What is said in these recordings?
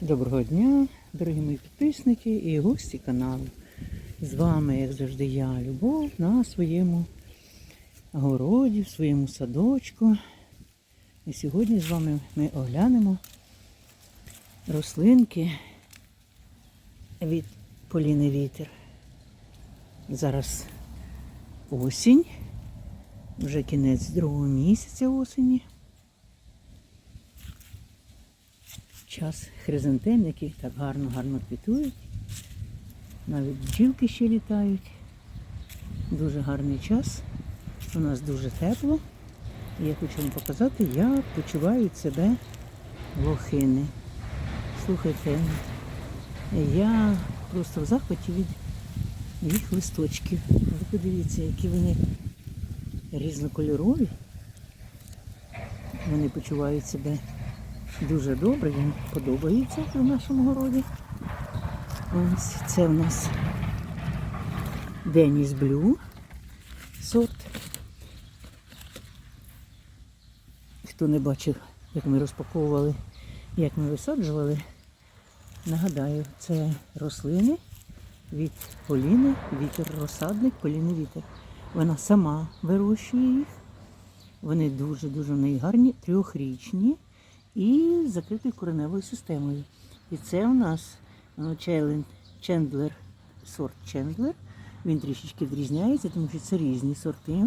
Доброго дня, дорогі мої підписники і гості каналу. З вами, як завжди, я, Любов, на своєму городі, в своєму садочку. І сьогодні з вами ми оглянемо рослинки від Поліни Вітер. Зараз осінь, вже кінець другого місяця осені. Час хризантем, які так гарно-гарно квітують. Навіть бджілки ще літають. Дуже гарний час. У нас дуже тепло. І я хочу вам показати, як почувають себе лохини. Слухайте, я просто в захваті від їх листочків. Ви подивіться, які вони різнокольорові. Вони почувають себе дуже добре, їм подобається в нашому городі. Ось це у нас Деніс Блю сорт. Хто не бачив, як ми розпаковували, як ми висаджували, нагадаю, це рослини від Поліни, вітер розсадник, Поліни вітер. Вона сама вирощує їх. Вони дуже-дуже в неї гарні, трьохрічні і з закритою кореневою системою. І це у нас е, Чендлер, сорт Чендлер. Він трішечки відрізняється, тому що це різні сорти.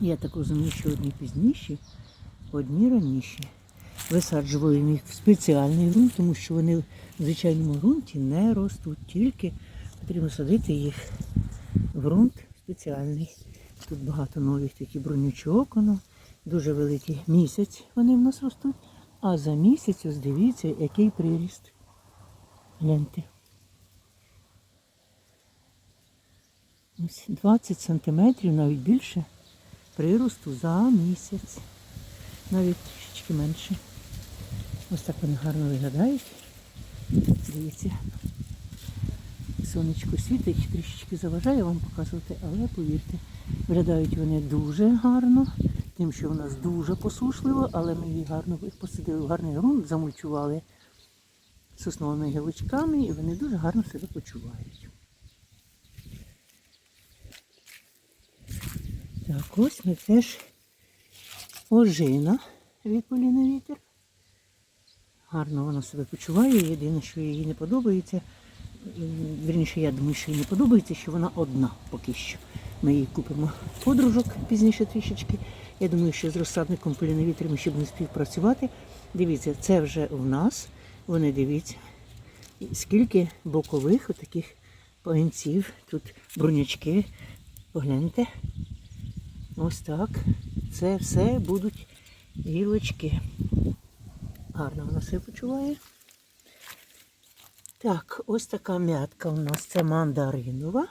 Я так розумію, що одні пізніші, одні раніші. Висаджували їх в спеціальний ґрунт, тому що вони в звичайному ґрунті не ростуть, тільки потрібно садити їх в ґрунт спеціальний. Тут багато нових таких бронючок, воно дуже великий місяць вони в нас ростуть. А за місяць, ось дивіться, який приріст. Гляньте. Ось 20 сантиметрів, навіть більше приросту за місяць. Навіть трішечки менше. Ось так вони гарно виглядають. Дивіться. Сонечко світить, трішечки заважає вам показувати, але повірте, виглядають вони дуже гарно тим, що в нас дуже посушливо, але ми їх гарно посадили гарний ґрунт, замульчували сосновими гілочками і вони дуже гарно себе почувають. Так, ось ми теж ожина від Поліни Вітер. Гарно вона себе почуває. Єдине, що їй не подобається, вірніше, я думаю, що їй не подобається, що вона одна поки що. Ми їй купимо подружок пізніше трішечки. Я думаю, що з розсадником поліновітрами ще будемо співпрацювати. Дивіться, це вже в нас. Вони дивіться, скільки бокових таких пагінців. Тут бронячки. Погляньте. Ось так. Це все будуть гілочки. Гарно вона себе почуває. Так, ось така м'ятка у нас це мандаринова.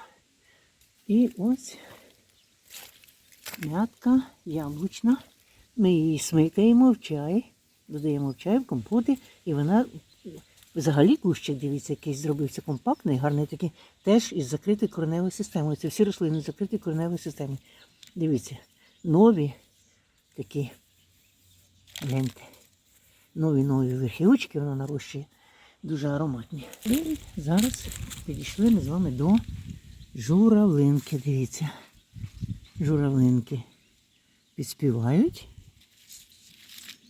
І ось м'ятка яблучна. Ми її смикаємо в чай, додаємо в чай, в компоти, і вона взагалі кущик, дивіться, якийсь зробився компактний, гарний такий, теж із закритою кореневою системою. Це всі рослини з закритою кореневою системою. Дивіться, нові такі гляньте, нові-нові верхівочки вона нарощує, дуже ароматні. І зараз підійшли ми з вами до журавлинки, дивіться журавлинки підспівають.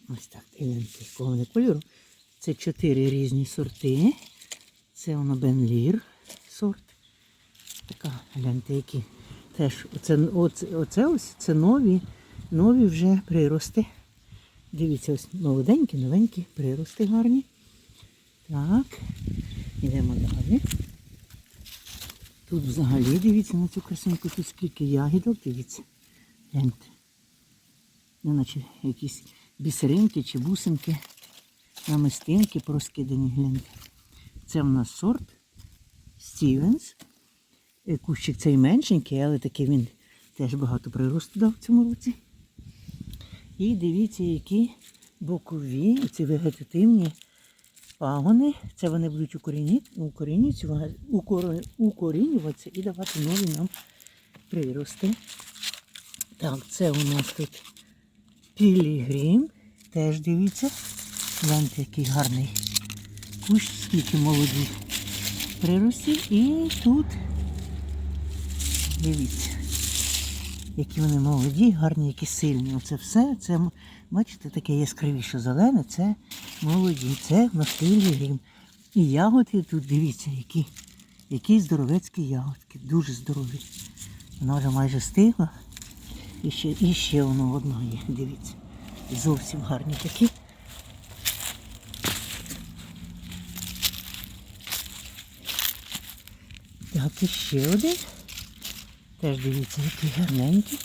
Ось так, гляньте, якого кольору. Це чотири різні сорти. Це воно Бенлір сорт. Така, гляньте, які. Теж оце, оце, оце ось це нові, нові вже прирости. Дивіться, ось молоденькі, новенькі прирости гарні. Так, йдемо далі. Тут взагалі дивіться на цю красинку, тут скільки ягідок, дивіться. Гляньте. Ну, наче якісь бісеринки чи бусинки, намистинки проскидані, гляньте. Це в нас сорт Стівенс. Кущик цей меншенький, але такий він теж багато приросту дав в цьому році. І дивіться, які бокові, ці вегетативні пагони. Це вони будуть укорінюватися і давати нові нам прирости. Так, це у нас тут пілігрім. Теж дивіться. Гляньте, який гарний кущ, скільки молоді прирості. І тут дивіться, які вони молоді, гарні, які сильні. Оце все, це, бачите, таке яскравіше зелене, це молоді, це настильний грім. І ягоди тут, дивіться, які, які здоровецькі ягодки, дуже здорові. Вона вже майже стигла. І ще, і ще воно одно є, дивіться. Зовсім гарні такі. Так, і ще один. Теж дивіться, який гарненький.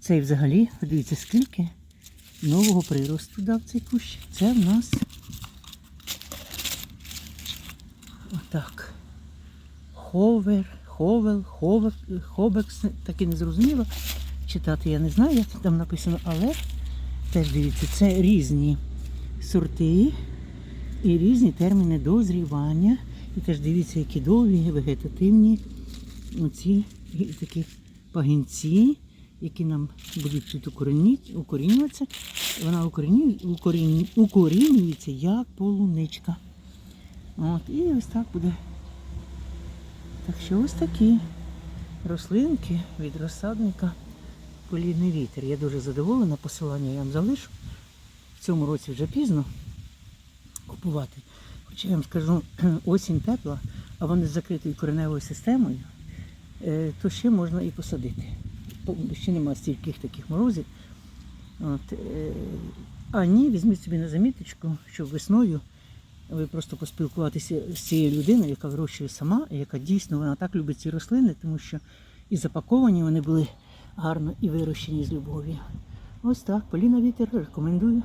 Цей взагалі, дивіться, скільки нового приросту дав цей кущ. Це в нас отак. Ховер, ховел, ховер, хобекс, так і не зрозуміло. Читати я не знаю, як там написано, але теж дивіться, це різні сорти і різні терміни дозрівання. І теж дивіться, які довгі вегетативні оці такі пагінці, які нам будуть тут укорінюватися. Вона укорінюється як полуничка. От, і ось так буде. Так що ось такі рослинки від розсадника полійний вітер. Я дуже задоволена, посилання я вам залишу. В цьому році вже пізно купувати. Хоча я вам скажу, осінь тепла, а вони з закритою кореневою системою, е, то ще можна і посадити. Ще немає стільких таких морозів. От, е, а ні, візьміть собі на заміточку, що весною ви просто поспілкуватися з цією людиною, яка вирощує сама, і яка дійсно вона так любить ці рослини, тому що і запаковані вони були гарно і вирощені з любові. Ось так, Поліна Вітер рекомендую.